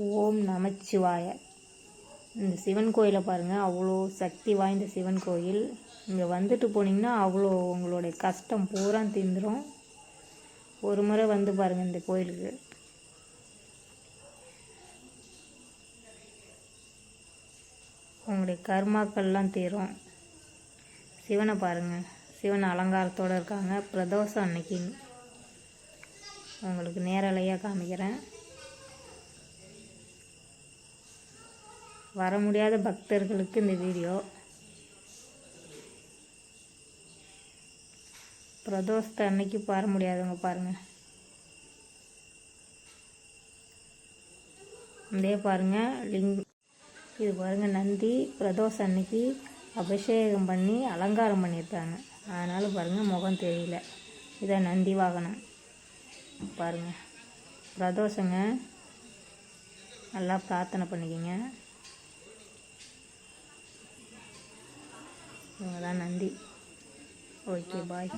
ஓம் நமச்சிவாய. இந்த சிவன் கோயிலை பாருங்கள் அவ்வளோ சக்தி வாய்ந்த சிவன் கோயில். இங்கே வந்துட்டு போனீங்கன்னா அவ்வளோ உங்களுடைய கஷ்டம் பூரா தீந்துரும். ஒரு முறை வந்து பாருங்கள் இந்த கோயிலுக்கு. உங்களுடைய கர்மாக்கள்லாம் தீரும். சிவனை பாருங்கள் சிவன் அலங்காரத்தோடு இருக்காங்க. பிரதோஷம் அன்னைக்கு உங்களுக்கு நேரலையாக காமிக்கிறேன். வர முடியாத பக்தர்களுக்கு இந்த வீடியோ. பிரதோஷத்தை அன்னைக்கு பார முடியாதவங்க பாருங்கள் இதே பாருங்கள் லிங் இது பாருங்கள் நந்தி பிரதோஷம் அன்னைக்கு அபிஷேகம் பண்ணி அலங்காரம் பண்ணியிருக்காங்க. அதனால் பாருங்கள் முகம் தெரியல. இதான் நந்தி வாகனம். பாருங்கள் பிரதோஷங்க நல்லா பிரார்த்தனை பண்ணிக்கிங்க. இவங்க தான் நந்தி ஓகே பாய்.